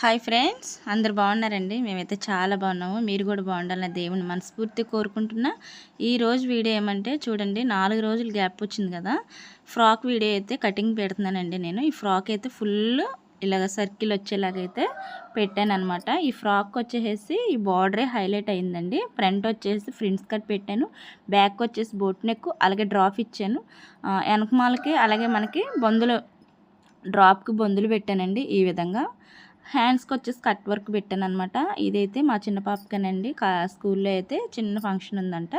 Hi friends అందరు బాగున్నారండి? మేమైతే చాలా బాగున్నాము. మీరు కూడా బాగుండాలని దేవుని మనస్ఫూర్తి కోరుకుంటున్నా. ఈ రోజు వీడియో ఏమంటే చూడండి నాలుగు రోజులు గ్యాప్ వచ్చింది కదా. ఫ్రాక్ వీడియో అయితే కటింగ్ పెడుతున్నానండి నేను. ఈ ఫ్రాక్ అయితే ఫుల్ ఇలాగ సర్కిల్ వచ్చేలాగైతే పెట్టాను అనమాట ఈ ఫ్రాక్ వచ్చేసి ఈ బార్డరే హైలైట్ అయిందండి. ఫ్రంట్ వచ్చేసి ఫ్రింట్స్ కట్ పెట్టాను. బ్యాక్ వచ్చేసి బోట్ నెక్ అలాగే డ్రాప్ ఇచ్చాను. వెనకమాలకి అలాగే మనకి బొందులు డ్రాప్కి బొందులు పెట్టానండి ఈ విధంగా. హ్యాండ్స్కి వచ్చేసి కట్ వర్క్ పెట్టాను అనమాట ఇదైతే మా చిన్న పాపకేనండి. స్కూల్లో అయితే చిన్న ఫంక్షన్ ఉందంట.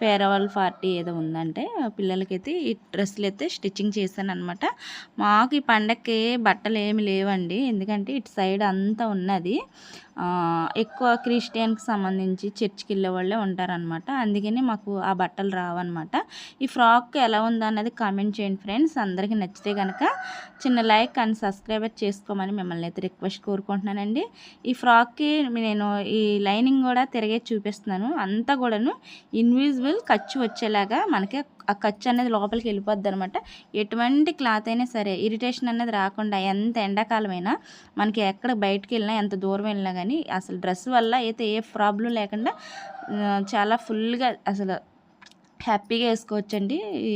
ఫేర్వెల్ పార్టీ ఏదో ఉందంటే పిల్లలకైతే ఈ డ్రెస్సులు అయితే స్టిచ్చింగ్ చేశాను అనమాట మాకు ఈ పండగకి బట్టలు ఏమి లేవండి. ఎందుకంటే ఇటు సైడ్ అంతా ఉన్నది. ఎక్కువ క్రిస్టియన్కి సంబంధించి చర్చ్కి వెళ్ళే వాళ్ళే ఉంటారనమాట అందుకని మాకు ఆ బట్టలు రావన్నమాట. ఈ ఫ్రాక్ ఎలా ఉందన్నది కామెంట్ చేయండి ఫ్రెండ్స్. అందరికీ నచ్చితే కనుక చిన్న లైక్ అండ్ సబ్స్క్రైబర్ చేసుకోమని మిమ్మల్ని అయితే రిక్వెస్ట్ కోరుకుంటున్నానండి. ఈ ఫ్రాక్కి నేను ఈ లైనింగ్ కూడా తిరిగే చూపిస్తున్నాను. అంతా కూడాను ఇన్విజిబుల్ ఖర్చు వచ్చేలాగా మనకి ఆ ఖర్చు అనేది లోపలికి వెళ్ళిపోద్ది అనమాట ఎటువంటి క్లాత్ అయినా సరే ఇరిటేషన్ అనేది రాకుండా ఎంత ఎండాకాలమైనా మనకి ఎక్కడ బయటకు వెళ్ళినా ఎంత దూరం వెళ్ళినా కానీ అసలు డ్రెస్ వల్ల అయితే ఏ ప్రాబ్లం లేకుండా చాలా ఫుల్గా అసలు హ్యాపీగా వేసుకోవచ్చండి. ఈ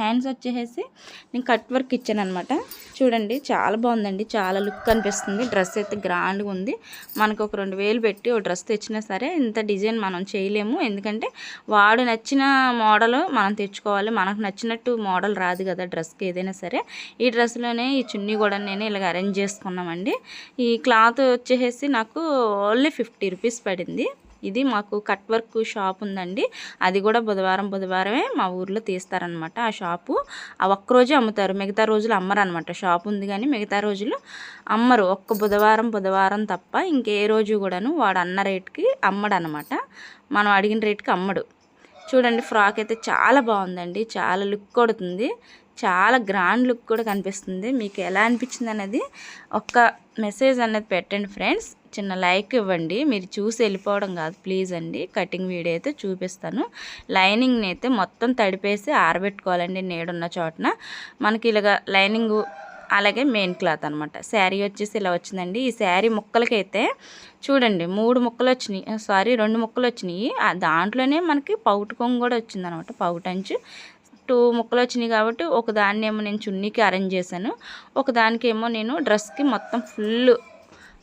హ్యాండ్స్ వచ్చేసి నేను కట్ వర్క్ ఇచ్చాను అనమాట చూడండి చాలా బాగుందండి. చాలా లుక్ అనిపిస్తుంది డ్రెస్ అయితే గ్రాండ్గా ఉంది. మనకు ఒక రెండు వేలు పెట్టి ఒక డ్రెస్ తెచ్చినా సరే ఇంత డిజైన్ మనం చేయలేము. ఎందుకంటే వాడు నచ్చిన మోడల్ మనం తెచ్చుకోవాలి. మనకు నచ్చినట్టు మోడల్ రాదు కదా డ్రెస్కి ఏదైనా సరే. ఈ డ్రెస్లోనే ఈ చున్నీ కూడా నేను ఇలాగ అరేంజ్ చేసుకున్నామండి. ఈ క్లాత్ వచ్చేసి నాకు ఓన్లీ ఫిఫ్టీ రూపీస్ పడింది. ఇది మాకు కట్ వర్క్ షాప్ ఉందండి. అది కూడా బుధవారం బుధవారమే మా ఊర్లో తీస్తారనమాట ఆ షాపు. ఆ ఒక్కరోజు అమ్ముతారు. మిగతా రోజులు అమ్మరు అనమాట షాప్ ఉంది కానీ మిగతా రోజులు అమ్మరు. ఒక్క బుధవారం బుధవారం తప్ప ఇంకే రోజు కూడాను వాడు అన్న రేట్కి అమ్మడు అనమాట మనం అడిగిన రేట్కి అమ్మడు. చూడండి ఫ్రాక్ అయితే చాలా బాగుందండి. చాలా లుక్ కొడుతుంది. చాలా గ్రాండ్ లుక్ కూడా కనిపిస్తుంది. మీకు ఎలా అనిపించింది అనేది ఒక్క మెసేజ్ అనేది పెట్టండి ఫ్రెండ్స్. చిన్న లైక్ ఇవ్వండి. మీరు చూసి వెళ్ళిపోవడం కాదు. ప్లీజ్ అండి. కటింగ్ వీడియో అయితే చూపిస్తాను. లైనింగ్ని అయితే మొత్తం తడిపేసి ఆరబెట్టుకోవాలండి నేడున్న చోటన. మనకి ఇలాగ లైనింగ్ అలాగే మెయిన్ క్లాత్ అనమాట శారీ వచ్చేసి ఇలా వచ్చిందండి. ఈ శారీ ముక్కలకైతే చూడండి మూడు ముక్కలు వచ్చినాయి. సారీ రెండు ముక్కలు వచ్చినాయి. దాంట్లోనే మనకి పౌటు కొంగు కూడా వచ్చిందనమాట పౌటంచు టూ ముక్కలు వచ్చినాయి కాబట్టి ఒక ఏమో నేను చున్నీకి అరేంజ్ చేశాను. ఒక దానికేమో నేను డ్రెస్కి మొత్తం ఫుల్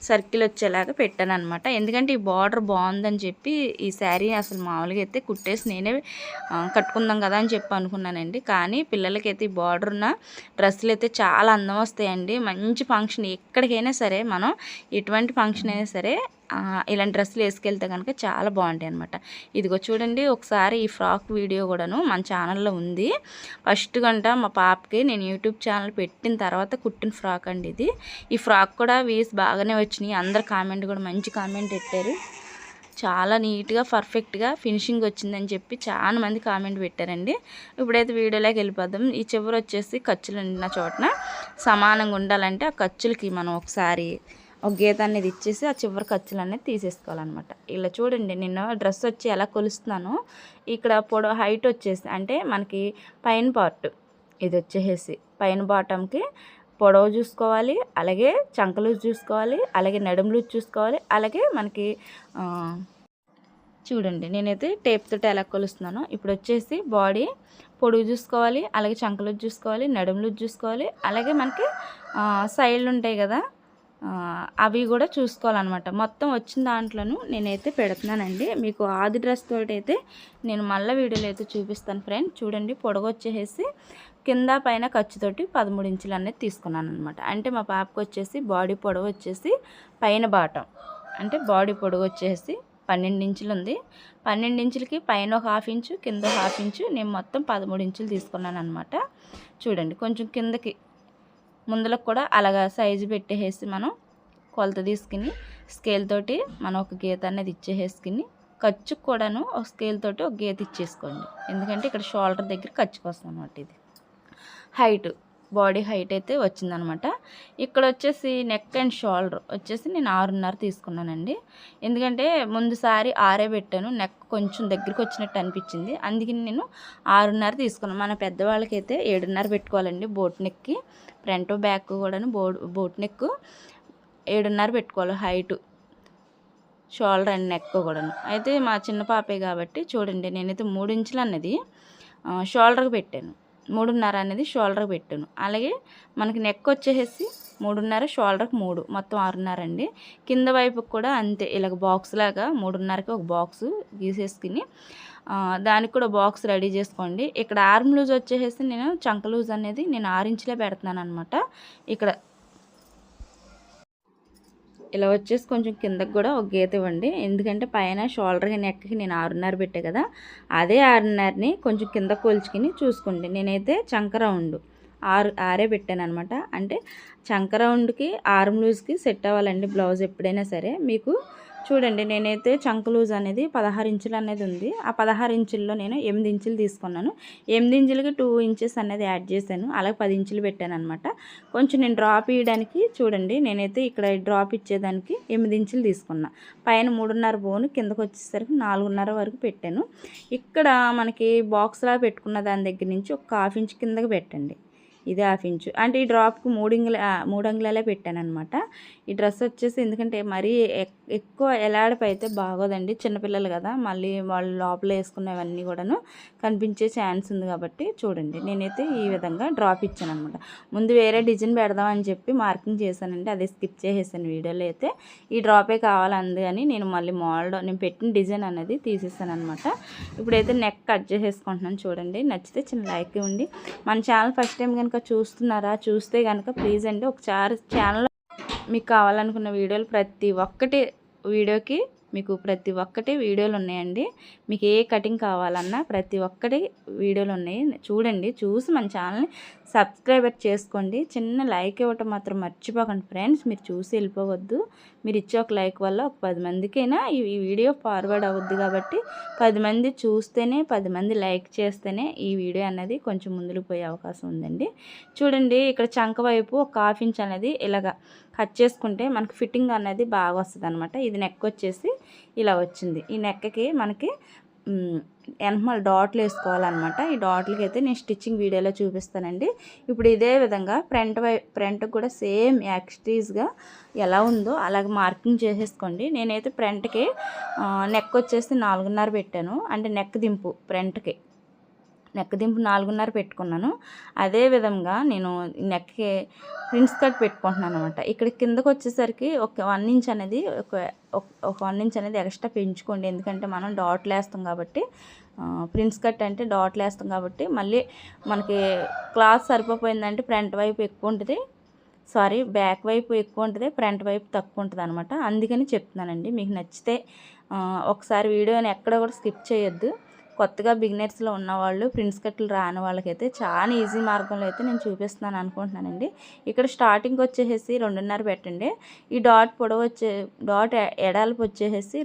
సర్కిల్ వచ్చేలాగా పెట్టాను అనమాట ఎందుకంటే ఈ బార్డర్ బాగుందని చెప్పి ఈ శారీ అసలు మామూలుగా అయితే కుట్టేసి నేనే కట్టుకుందాం కదా అని చెప్పి అనుకున్నానండి. కానీ పిల్లలకైతే ఈ బార్డర్ ఉన్న డ్రెస్సులు అయితే చాలా అందం వస్తాయండి. మంచి ఫంక్షన్ ఎక్కడికైనా సరే మనం ఎటువంటి ఫంక్షన్ అయినా సరే ఇలాంటి డ్రెస్సులు వేసుకెళ్తే కనుక చాలా బాగుంటాయి అనమాట ఇదిగో చూడండి ఒకసారి ఈ ఫ్రాక్ వీడియో కూడాను మన ఛానల్లో ఉంది. ఫస్ట్ గంట మా పాపకి నేను యూట్యూబ్ ఛానల్ పెట్టిన తర్వాత కుట్టిన ఫ్రాక్ అండి ఇది. ఈ ఫ్రాక్ కూడా వీస్ బాగానే వచ్చినాయి. అందరు కామెంట్ కూడా మంచి కామెంట్ పెట్టారు. చాలా నీట్గా పర్ఫెక్ట్గా ఫినిషింగ్ వచ్చిందని చెప్పి చాలా మంది కామెంట్ పెట్టారండి. ఇప్పుడైతే వీడియోలోకి వెళ్ళిపోదాం. ఈ చివరి వచ్చేసి ఖర్చులు ఉన్న చోటన సమానంగా ఉండాలంటే ఆ ఖర్చులకి మనం ఒకసారి ఒక గీత అనేది ఇచ్చేసి ఆ చివరి ఖర్చులు అనేది తీసేసుకోవాలన్నమాట. ఇలా చూడండి నిన్న డ్రెస్ వచ్చి ఎలా కొలుస్తున్నాను ఇక్కడ పొడ హైట్ వచ్చేసి అంటే మనకి పైన పార్ట్ ఇది వచ్చేసి పైన బాటంకి పొడవు చూసుకోవాలి అలాగే చంకలు చూసుకోవాలి అలాగే నడుములు చూసుకోవాలి అలాగే మనకి చూడండి నేనైతే టేప్ తోటి ఎలా కొలుస్తున్నాను ఇప్పుడు వచ్చేసి బాడీ పొడుగు చూసుకోవాలి అలాగే చంకలు చూసుకోవాలి నడుములు చూసుకోవాలి అలాగే మనకి సైడ్లు ఉంటాయి కదా అవి కూడా చూసుకోవాలన్నమాట. మొత్తం వచ్చిన దాంట్లోనూ నేనైతే పెడుతున్నానండి. మీకు ఆది డ్రెస్ తోటి అయితే నేను మళ్ళీ వీడియోలో అయితే చూపిస్తాను ఫ్రెండ్. చూడండి పొడగొచ్చేసి కింద పైన ఖర్చుతోటి పదమూడు ఇంచులు అనేది తీసుకున్నాను అనమాట అంటే మా పాపకు వచ్చేసి బాడీ పొడవు వచ్చేసి పైన బాటం. అంటే బాడీ పొడవు వచ్చేసి పన్నెండు ఇంచులు ఉంది. పన్నెండు ఇంచులకి పైన ఒక హాఫ్ ఇంచు కింద హాఫ్ ఇంచు నేను మొత్తం పదమూడు ఇంచులు తీసుకున్నాను అనమాట చూడండి కొంచెం కిందకి ముందులకు కూడా అలాగా సైజు పెట్టేసి మనం కొలత తీసుకుని స్కేల్ తోటి మనం ఒక గీత అనేది ఇచ్చేసుకుని ఖర్చు కూడాను ఒక స్కేల్ తోటి ఒక గీత ఇచ్చేసుకోండి. ఎందుకంటే ఇక్కడ షోల్డర్ దగ్గర ఖర్చుకు వస్తుంది అనమాట ఇది. హైట్ బాడీ హైట్ అయితే వచ్చిందనమాట ఇక్కడ వచ్చేసి నెక్ అండ్ షోల్డర్ వచ్చేసి నేను ఆరున్నర తీసుకున్నానండి. ఎందుకంటే ముందుసారి ఆరే పెట్టాను నెక్ కొంచెం దగ్గరికి వచ్చినట్టు అనిపించింది. అందుకని నేను ఆరున్నర తీసుకున్నాను. మన పెద్దవాళ్ళకైతే ఏడున్నర పెట్టుకోవాలండి బోట్ నెక్కి ఫ్రంట్ బ్యాక్ కూడాను బోట్ బోట్ నెక్ ఏడున్నర పెట్టుకోవాలి హైటు. షోల్డర్ అండ్ నెక్ కూడాను. అయితే మా చిన్న పాపే కాబట్టి చూడండి నేనైతే మూడు ఇంచులు అన్నది షోల్డర్కి పెట్టాను. మూడున్నర అనేది షోల్డర్కి పెట్టాను. అలాగే మనకి నెక్ వచ్చేసి మూడున్నర షోల్డర్కి మూడు మొత్తం ఆరున్నర అండి. కింద వైపుకి కూడా అంతే ఇలాగ బాక్స్ లాగా మూడున్నరకి ఒక బాక్స్ గీసేసుకుని దానికి కూడా బాక్స్ రెడీ చేసుకోండి. ఇక్కడ ఆర్మ్ లూజ్ వచ్చేసి నేను చంక లూజ్ అనేది నేను ఆరు ఇంచులే పెడుతున్నాను అనమాట ఇక్కడ ఇలా వచ్చేసి కొంచెం కిందకి కూడా ఒక గీత ఇవ్వండి. ఎందుకంటే పైన షోల్డర్కి నెక్కకి నేను ఆరున్నర పెట్టే కదా అదే ఆరున్నరని కొంచెం కింద కొలుచుకుని చూసుకోండి. నేనైతే చంక రౌండ్ ఆరు ఆరే పెట్టాను అనమాట అంటే చంక రౌండ్కి ఆర్మ్ లూజ్కి సెట్ అవ్వాలండి బ్లౌజ్ ఎప్పుడైనా సరే. మీకు చూడండి నేనైతే చంక్ లూజ్ అనేది పదహారు ఇంచులు అనేది ఉంది. ఆ పదహారు ఇంచుల్లో నేను ఎనిమిది ఇంచులు తీసుకున్నాను. ఎనిమిది ఇంచులకి టూ ఇంచెస్ అనేది యాడ్ చేశాను. అలాగే పది ఇంచులు పెట్టాను అనమాట కొంచెం నేను డ్రాప్ ఇవ్వడానికి చూడండి నేనైతే ఇక్కడ డ్రాప్ ఇచ్చేదానికి ఎనిమిది ఇంచులు తీసుకున్నా. పైన మూడున్నర బోను కిందకు వచ్చేసరికి నాలుగున్నర వరకు పెట్టాను. ఇక్కడ మనకి బాక్స్లా పెట్టుకున్న దాని దగ్గర నుంచి ఒక హాఫ్ ఇంచ్ కిందకి పెట్టండి. ఇది హాఫ్ ఇంచు. అంటే ఈ డ్రాప్కు మూడు ఇంగుల పెట్టానమాట పెట్టాను అనమాట ఈ డ్రెస్ వచ్చేసి ఎందుకంటే మరీ ఎక్- ఎక్కువ ఎలాడిపోయి అయితే బాగోదండి చిన్నపిల్లలు కదా మళ్ళీ వాళ్ళు లోపల వేసుకునేవన్నీ కూడాను కనిపించే ఛాన్స్ ఉంది కాబట్టి చూడండి. నేనైతే ఈ విధంగా డ్రాప్ ఇచ్చాను అనమాట ముందు వేరే డిజైన్ పెడదామని చెప్పి మార్కింగ్ చేశానండి అదే స్కిప్ చేసేసాను వీడియోలో అయితే. ఈ డ్రాపే కావాలంది అని నేను మళ్ళీ మోడల్ నేను పెట్టిన డిజైన్ అనేది తీసేసాను అనమాట ఇప్పుడైతే నెక్ కట్ చేసేసుకుంటున్నాను చూడండి. నచ్చితే చిన్న లైక్ ఇవ్వండి. మన ఛానల్ ఫస్ట్ టైం కనుక చూస్తున్నారా చూస్తే కనుక ప్లీజ్ అండి ఒకసారి ఛానల్ మీకు కావాలనుకున్న వీడియోలు ప్రతి ఒక్కటి వీడియోకి మీకు ప్రతి ఒక్కటి వీడియోలు ఉన్నాయండి. మీకు ఏ కటింగ్ కావాలన్నా ప్రతి ఒక్కటి వీడియోలు ఉన్నాయి. చూడండి చూసి మన ఛానల్ని సబ్స్క్రైబర్ చేసుకోండి. చిన్న లైక్ ఇవ్వటం మాత్రం మర్చిపోకండి ఫ్రెండ్స్. మీరు చూసి వెళ్ళిపోవద్దు. మీరు ఇచ్చే ఒక లైక్ వల్ల ఒక పది మందికైనా ఈ ఈ వీడియో ఫార్వర్డ్ అవ్వద్దు కాబట్టి పది మంది చూస్తేనే పది మంది లైక్ చేస్తేనే ఈ వీడియో అనేది కొంచెం ముందుకు పోయే అవకాశం ఉందండి. చూడండి ఇక్కడ చంక వైపు ఒక హాఫ్ ఇంచ్ అనేది ఇలాగ కట్ చేసుకుంటే మనకి ఫిట్టింగ్ అనేది బాగా వస్తుంది అనమాట ఇది నెక్ వచ్చేసి ఇలా వచ్చింది. ఈ నెక్కకి మనకి మ్, డాట్లు వేసుకోవాలన్నమాట. ఈ డాట్లకి అయితే నేను స్టిచ్చింగ్ వీడియోలో చూపిస్తానండి. ఇప్పుడు ఇదే విధంగా ఫ్రంట్ వై ఫ్రంట్ కూడా సేమ్ యాక్స్టీజ్గా ఎలా ఉందో అలాగే మార్కింగ్ చేసేసుకోండి. నేనైతే ఫ్రంట్కి నెక్ వచ్చేసి నాలుగున్నర పెట్టాను. అంటే నెక్ దింపు ఫ్రంట్కి నెక్ దింపు నాలుగున్నర పెట్టుకున్నాను. అదే విధంగా నేను నెక్కి ప్రిన్స్ కట్ పెట్టుకుంటున్నాను అనమాట ఇక్కడ కిందకు వచ్చేసరికి ఒక వన్ ఇంచ్ అనేది ఒక ఒక- ఒక వన్ ఇంచ్ అనేది ఎక్స్ట్రా పెంచుకోండి. ఎందుకంటే మనం డాట్లు వేస్తాం కాబట్టి ప్రిన్స్ కట్ అంటే డాట్లు వేస్తాం కాబట్టి మళ్ళీ మనకి క్లాత్ సరిపోయిందంటే ఫ్రంట్ వైపు ఎక్కువ ఉంటుంది. సారీ బ్యాక్ వైపు ఎక్కువ ఉంటుంది ఫ్రంట్ వైపు తక్కువ ఉంటుంది అనమాట అందుకని చెప్తున్నానండి. మీకు నచ్చితే ఒకసారి వీడియోని ఎక్కడ కూడా స్కిప్ చేయొద్దు. కొత్తగా బిగినర్స్లో ఉన్నవాళ్ళు ప్రిన్స్ కట్లు రాని వాళ్ళకైతే చాలా ఈజీ మార్గంలో అయితే నేను చూపిస్తున్నాను అనుకుంటున్నానండి. ఇక్కడ స్టార్టింగ్ వచ్చేసి రెండున్నర పెట్టండి. ఈ డాట్ పొడవు వచ్చే డాట్ ఎడాలపు వచ్చేసి వచ్చేసేసి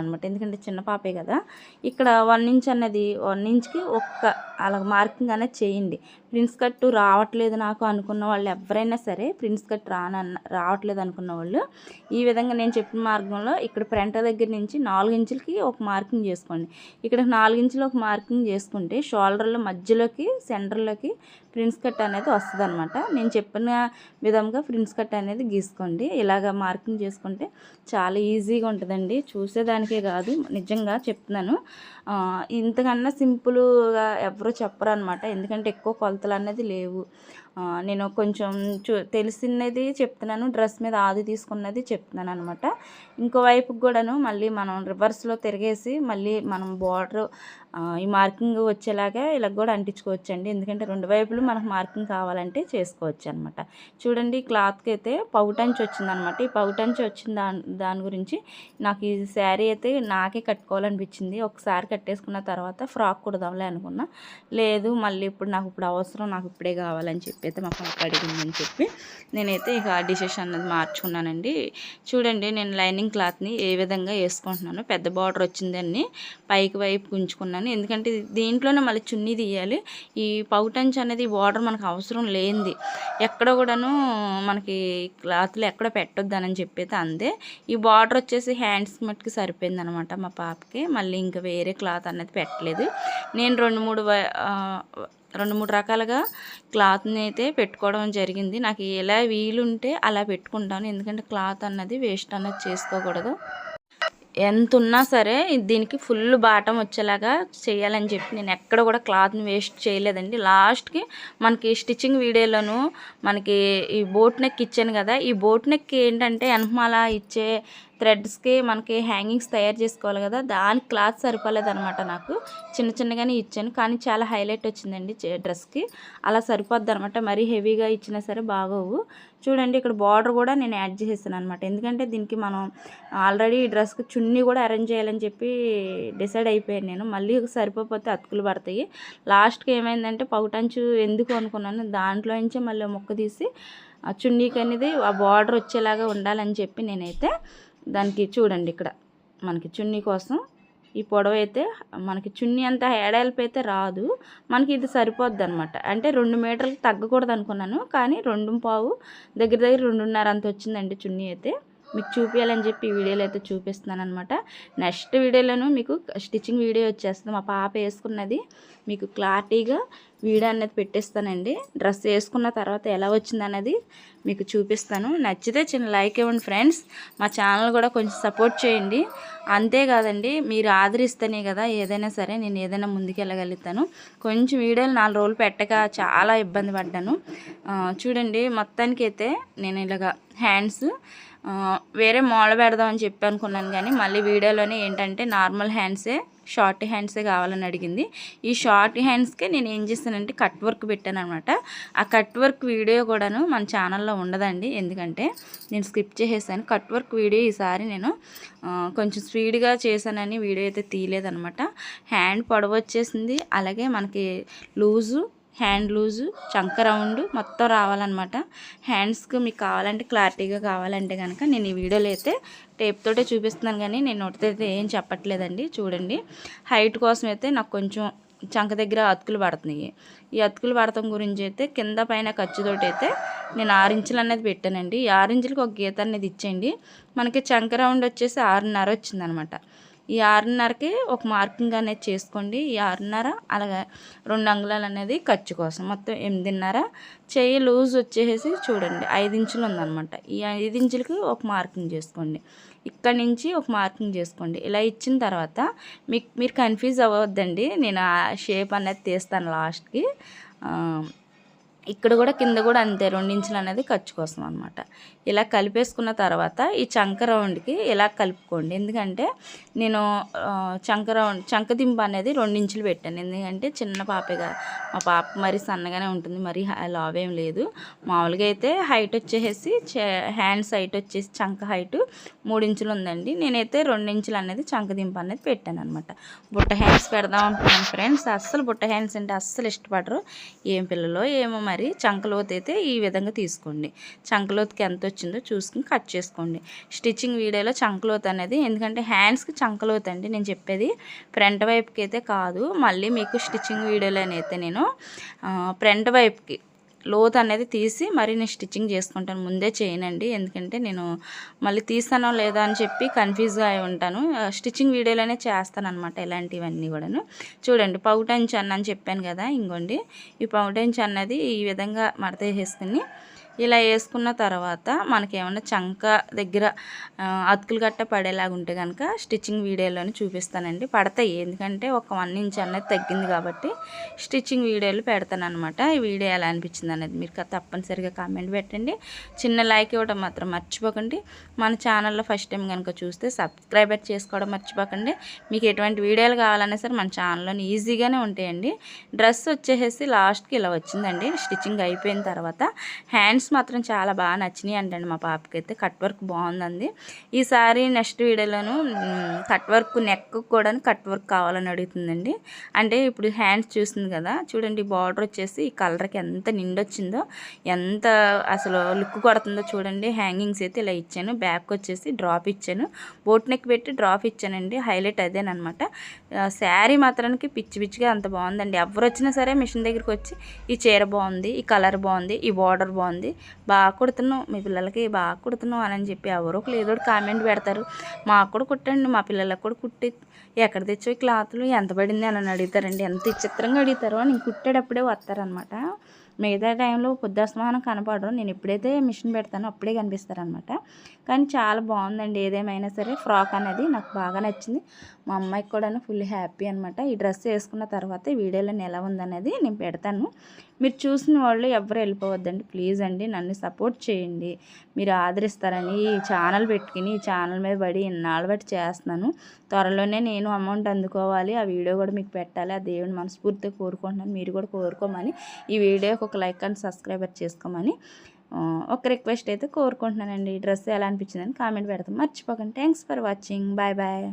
అనమాట ఎందుకంటే చిన్న పాపే కదా. ఇక్కడ వన్ ఇంచ్ అన్నది వన్ ఇంచ్కి ఒక్క అలా మార్కింగ్ అనేది చేయండి. ప్రిన్స్ కట్ రావట్లేదు నాకు అనుకున్న వాళ్ళు ఎవరైనా సరే ప్రిన్స్ కట్ రానన్న రావట్లేదు అనుకున్న వాళ్ళు ఈ విధంగా నేను చెప్పిన మార్గంలో ఇక్కడ ఫ్రంట్ దగ్గర నుంచి నాలుగు ఇంచులకి ఒక మార్కింగ్ చేసుకోండి. ఇక్కడ నాలుగు ఇంచులు ఒక మార్కింగ్ చేసుకుంటే షోల్డర్లో మధ్యలోకి సెంటర్లోకి ప్రిన్స్ కట్ అనేది వస్తుంది అనమాట నేను చెప్పిన విధంగా ప్రిన్స్ కట్ అనేది గీసుకోండి. ఇలాగ మార్కింగ్ చేసుకుంటే చాలా ఈజీగా ఉంటుందండి. చూసేదానికే కాదు నిజంగా చెప్తున్నాను. ఇంతకన్నా సింపుల్గా ఎవరు చెప్పరు అనమాట ఎందుకంటే ఎక్కువ కొలతలు అనేది లేవు. నేను కొంచెం చూ తెలిసినది చెప్తున్నాను డ్రెస్ మీద ఆది తీసుకున్నది చెప్తున్నాను అనమాట ఇంకో వైపుకి కూడాను మళ్ళీ మనం రివర్స్లో తిరిగేసి మళ్ళీ మనం బార్డర్ ఈ మార్కింగ్ వచ్చేలాగా ఇలా కూడా అంటించుకోవచ్చు అండి ఎందుకంటే రెండు వైపులు మనకు మార్కింగ్ కావాలంటే చేసుకోవచ్చు అనమాట చూడండి క్లాత్కి అయితే పౌటంచి వచ్చిందనమాట. ఈ పౌటంచి వచ్చిన దాని దాని గురించి నాకు ఈ శారీ అయితే నాకే కట్టుకోవాలనిపించింది. ఒకసారి కట్టేసుకున్న తర్వాత ఫ్రాక్ కుడదాంలే అనుకున్నా. లేదు మళ్ళీ ఇప్పుడు నాకు ఇప్పుడు అవసరం నాకు ఇప్పుడే కావాలని చెప్పి అయితే మా పాప అడిగిందని చెప్పి నేనైతే ఇక డిసిషన్ అన్నది మార్చుకున్నానండి. చూడండి నేను లైనింగ్ క్లాత్ని ఏ విధంగా వేసుకుంటున్నాను పెద్ద బార్డర్ వచ్చిందని పైకి వైపు ఉంచుకున్నాను ఎందుకంటే దీంట్లోనే మళ్ళీ చున్నీ తీయాలి. ఈ పౌటంచ్ అనేది బార్డర్ మనకు అవసరం లేనిది. ఎక్కడ కూడాను మనకి క్లాత్లు ఎక్కడ పెట్టొద్దని చెప్పి అందే ఈ బార్డర్ వచ్చేసి హ్యాండ్స్ మట్టుకు సరిపోయింది అనమాట మా పాపకి. మళ్ళీ ఇంకా వేరే క్లాత్ అనేది పెట్టలేదు. నేను రెండు మూడు వై- రెండు మూడు రకాలుగా క్లాత్ని అయితే పెట్టుకోవడం జరిగింది. నాకు ఎలా వీలుంటే అలా పెట్టుకుంటాను. ఎందుకంటే క్లాత్ అన్నది వేస్ట్ అన్నది చేసుకోకూడదు. ఎంత ఉన్నా సరే దీనికి ఫుల్ బాటం వచ్చేలాగా చేయాలని చెప్పి నేను ఎక్కడ కూడా క్లాత్ని వేస్ట్ చేయలేదండి. లాస్ట్కి మనకి స్టిచ్చింగ్ వీడియోలోను మనకి ఈ బోట్ నెక్ ఇచ్చాను కదా ఈ బోట్ నెక్ ఏంటంటే వెనకమాల ఇచ్చే థ్రెడ్స్కి మనకి హ్యాంగింగ్స్ తయారు చేసుకోవాలి కదా దాని క్లాత్ సరిపోలేదనమాట నాకు. చిన్న చిన్నగానే ఇచ్చాను కానీ చాలా హైలైట్ వచ్చిందండి డ్రెస్కి. అలా సరిపోద్ది అనమాట మరీ హెవీగా ఇచ్చినా సరే బాగోవు. చూడండి ఇక్కడ బార్డర్ కూడా నేను యాడ్ చేసేసాను అనమాట ఎందుకంటే దీనికి మనం ఆల్రెడీ ఈ డ్రెస్కి చున్నీ కూడా అరేంజ్ చేయాలని చెప్పి డిసైడ్ అయిపోయాను నేను. మళ్ళీ సరిపోతే అతుకులు పడతాయి. లాస్ట్కి ఏమైందంటే పౌటంచు ఎందుకు అనుకున్నాను దాంట్లో నుంచే మళ్ళీ మొక్క తీసి ఆ చున్నీకి అనేది ఆ బార్డర్ వచ్చేలాగా ఉండాలని చెప్పి నేనైతే దానికి చూడండి ఇక్కడ. మనకి చున్నీ కోసం ఈ పొడవ అయితే మనకి చున్నీ అంత ఏడాలిపి అయితే రాదు. మనకి ఇది సరిపోద్ది అనమాట అంటే రెండు మీటర్లు తగ్గకూడదు అనుకున్నాను కానీ రెండు పావు దగ్గర దగ్గర రెండున్నర అంత వచ్చిందండి చున్నీ అయితే. మీకు చూపించాలని చెప్పి ఈ వీడియోలో అయితే చూపిస్తున్నాను అనమాట నెక్స్ట్ వీడియోలోనూ మీకు స్టిచ్చింగ్ వీడియో వచ్చేస్తుంది. మా పాప వేసుకున్నది మీకు క్లారిటీగా వీడియో అనేది పెట్టేస్తానండి. డ్రెస్ వేసుకున్న తర్వాత ఎలా వచ్చింది అనేది మీకు చూపిస్తాను. నచ్చితే చిన్న లైక్ ఇవ్వండి ఫ్రెండ్స్ మా ఛానల్ కూడా కొంచెం సపోర్ట్ చేయండి. అంతేకాదండి మీరు ఆదరిస్తేనే కదా ఏదైనా సరే నేను ఏదైనా ముందుకెళ్ళగలుగుతాను కొంచెం వీడియోలు నాలుగు రోజులు పెట్టక చాలా ఇబ్బంది పడ్డాను. చూడండి మొత్తానికి అయితే నేను ఇలాగా హ్యాండ్స్ వేరే మోడల్ పెడదామని చెప్పి అనుకున్నాను కానీ మళ్ళీ వీడియోలోనే ఏంటంటే నార్మల్ హ్యాండ్సే షార్ట్ హ్యాండ్సే కావాలని అడిగింది. ఈ షార్ట్ హ్యాండ్స్కే నేను ఏం చేస్తానంటే కట్ వర్క్ పెట్టాను అనమాట ఆ కట్ వర్క్ వీడియో కూడాను మన ఛానల్లో ఉండదండి. ఎందుకంటే నేను స్కిప్ చేసేసాను. కట్ వర్క్ వీడియో ఈసారి నేను కొంచెం స్పీడ్గా చేశానని వీడియో అయితే తీయలేదనమాట హ్యాండ్ పొడవ వచ్చేసింది. అలాగే మనకి లూజు హ్యాండ్ లూజు చంక రౌండ్ మొత్తం రావాలన్నమాట. హ్యాండ్స్కి మీకు కావాలంటే క్లారిటీగా కావాలంటే కనుక నేను ఈ వీడియోలో అయితే టేప్ తోటే చూపిస్తున్నాను కానీ నేను నోటితో ఏం చెప్పట్లేదండి. చూడండి. హైట్ కోసం అయితే నాకు కొంచెం చంక దగ్గర అతుకులు పడుతున్నాయి. ఈ అతుకులు పడటం గురించి అయితే కింద పైన ఖర్చుతోటి అయితే నేను ఆరించులు అనేది పెట్టానండి. ఈ ఆరించులకు ఒక గీత అనేది ఇచ్చేయండి. మనకి చంక రౌండ్ వచ్చేసి ఆరున్నర వచ్చిందనమాట ఈ ఆరున్నరకి ఒక మార్కింగ్ అనేది చేసుకోండి. ఈ ఆరున్నర అలాగే రెండు అంగుళాలు అనేది ఖర్చు కోసం. మొత్తం ఎనిమిదిన్నర. చెయ్యి లూజ్ వచ్చేసి చూడండి ఐదు ఇంచులు ఉందన్నమాట. ఈ ఐదు ఇంచులకి ఒక మార్కింగ్ చేసుకోండి. ఇక్కడ నుంచి ఒక మార్కింగ్ చేసుకోండి. ఇలా ఇచ్చిన తర్వాత మీకు మీరు కన్ఫ్యూజ్ అవ్వద్దండి. నేను ఆ షేప్ అనేది తీస్తాను లాస్ట్కి. ఇక్కడ కూడా కింద కూడా అంతే రెండించులు అనేది ఖర్చు కోసం అనమాట ఇలా కలిపేసుకున్న తర్వాత ఈ చంక రౌండ్కి ఇలా కలుపుకోండి. ఎందుకంటే నేను చంక రౌండ్ చంక దింప అనేది రెండించులు పెట్టాను. ఎందుకంటే చిన్న పాపగా మా పాప మరి సన్నగానే ఉంటుంది. మరి లావ్ లేదు. మామూలుగా అయితే హైట్ వచ్చేసి హ్యాండ్స్ హైట్ వచ్చేసి చంక హైట్ మూడించులు ఉందండి. నేనైతే రెండించులు అనేది చంక దింప అనేది పెట్టాను అనమాట బుట్ట హ్యాండ్స్ పెడదాం అనుకున్నాను ఫ్రెండ్స్. అస్సలు బుట్ట హ్యాండ్స్ అంటే అస్సలు ఇష్టపడరు. ఏం పిల్లలో ఏమో మరి. చంకలోత్ అయితే ఈ విధంగా తీసుకోండి. చంకలోత్కి ఎంత వచ్చిందో చూసుకుని కట్ చేసుకోండి. స్టిచ్చింగ్ వీడియోలో చంకలోత్ అనేది ఎందుకంటే హ్యాండ్స్కి చంకలోత్ అండి నేను చెప్పేది. ఫ్రంట్ వైపుకి అయితే కాదు. మళ్ళీ మీకు స్టిచ్చింగ్ వీడియోలోనైతే నేను ఫ్రంట్ వైపుకి లోత్ అనేది తీసి మరి నేను స్టిచ్చింగ్ చేసుకుంటాను. ముందే చేయనండి. ఎందుకంటే నేను మళ్ళీ తీస్తానో లేదా అని చెప్పి కన్ఫ్యూజ్గా అయి ఉంటాను. స్టిచ్చింగ్ వీడియోలోనే చేస్తాను అనమాట ఇలాంటివన్నీ కూడాను. చూడండి పౌటంచ్ అన్న అని చెప్పాను కదా ఇంకోండి. ఈ పౌటంచ్ అన్నది ఈ విధంగా మడత వేసుకుని ఇలా వేసుకున్న తర్వాత మనకి చంక దగ్గర అతుకులు గట్ట పడేలాగా ఉంటే కనుక స్టిచ్చింగ్ వీడియోలోనే చూపిస్తానండి. పడతాయి. ఎందుకంటే ఒక వన్ ఇంచ్ అనేది తగ్గింది కాబట్టి స్టిచ్చింగ్ వీడియోలు పెడతాను అనమాట ఈ వీడియో ఎలా అనిపించింది అనేది మీరు తప్పనిసరిగా కామెంట్ పెట్టండి. చిన్న లైక్ ఇవ్వడం మాత్రం మర్చిపోకండి. మన ఛానల్లో ఫస్ట్ టైం కనుక చూస్తే సబ్స్క్రైబర్ చేసుకోవడం మర్చిపోకండి. మీకు ఎటువంటి వీడియోలు కావాలన్నా సరే మన ఛానల్లోని ఈజీగానే ఉంటాయండి. డ్రెస్ వచ్చేసి లాస్ట్కి ఇలా వచ్చిందండి. స్టిచ్చింగ్ అయిపోయిన తర్వాత హ్యాండ్స్ మాత్రం చాలా బాగా నచ్చినాయి అంటండి మా పాపకి అయితే కట్ వర్క్ బాగుందండి. ఈసారి నెక్స్ట్ వీడియోలోను కట్ వర్క్ నెక్ కూడా కట్ వర్క్ కావాలని అడుగుతుందండి. అంటే ఇప్పుడు హ్యాండ్స్ చూస్తుంది కదా చూడండి బార్డర్ వచ్చేసి ఈ కలర్కి ఎంత నిండొచ్చిందో ఎంత అసలు లుక్ కొడుతుందో చూడండి. హ్యాంగింగ్స్ అయితే ఇలా ఇచ్చాను. బ్యాక్ వచ్చేసి డ్రాప్ ఇచ్చాను. బోట్ నెక్ పెట్టి డ్రాప్ ఇచ్చానండి. హైలైట్ అదేనమాట శారీ మాత్రానికి పిచ్చి పిచ్చిగా అంత బాగుందండి. ఎవరు వచ్చినా సరే మిషన్ దగ్గరికి వచ్చి ఈ చీర బాగుంది ఈ కలర్ బాగుంది ఈ బార్డర్ బాగుంది. బాగా కుడుతున్నావు మీ పిల్లలకి బాగా కుడుతున్నావు అని చెప్పి ఎవరో ఒకరు ఏదో కామెంట్ పెడతారు. మాకు కూడా కుట్టండి మా పిల్లలకు కూడా కుట్టి ఎక్కడ తెచ్చో క్లాతులు? ఎంత పడింది అని అడుగుతారండి. ఎంత విచిత్రంగా అడుగుతారో అని కుట్టేటప్పుడే వస్తారనమాట మిగతా టైంలో పొద్దుస్తమానం కనపడరు. నేను ఎప్పుడైతే మిషన్ పెడతానో అప్పుడే కనిపిస్తారనమాట కానీ చాలా బాగుందండి. ఏదేమైనా సరే ఫ్రాక్ అనేది నాకు బాగా నచ్చింది. మా అమ్మాయికి కూడా ఫుల్ హ్యాపీ అనమాట ఈ డ్రెస్ వేసుకున్న తర్వాత ఈ వీడియోలో ఎలా ఉందనేది నేను పెడతాను. మీరు చూసిన వాళ్ళు ఎవరు వెళ్ళిపోవద్దండి. ప్లీజ్ అండి నన్ను సపోర్ట్ చేయండి. మీరు ఆదరిస్తారని ఈ ఛానల్ పెట్టుకుని ఈ ఛానల్ మీద పడి ఇన్నాళ్ళు బట్టి చేస్తున్నాను. త్వరలోనే నేను అమౌంట్ అందుకోవాలి. ఆ వీడియో కూడా మీకు పెట్టాలి. ఆ దేవుని మనస్ఫూర్తిగా కోరుకుంటున్నాను. మీరు కూడా కోరుకోమని ఈ వీడియోకి ఒక లైక్ అండ్ సబ్స్క్రైబర్ చేసుకోమని ఒక రిక్వెస్ట్ అయితే కోరుకుంటున్నానండి. ఈ డ్రెస్ ఎలా అనిపించిందని కామెంట్ పెడతాం. మర్చిపోకండి. Thanks for watching. Bye bye.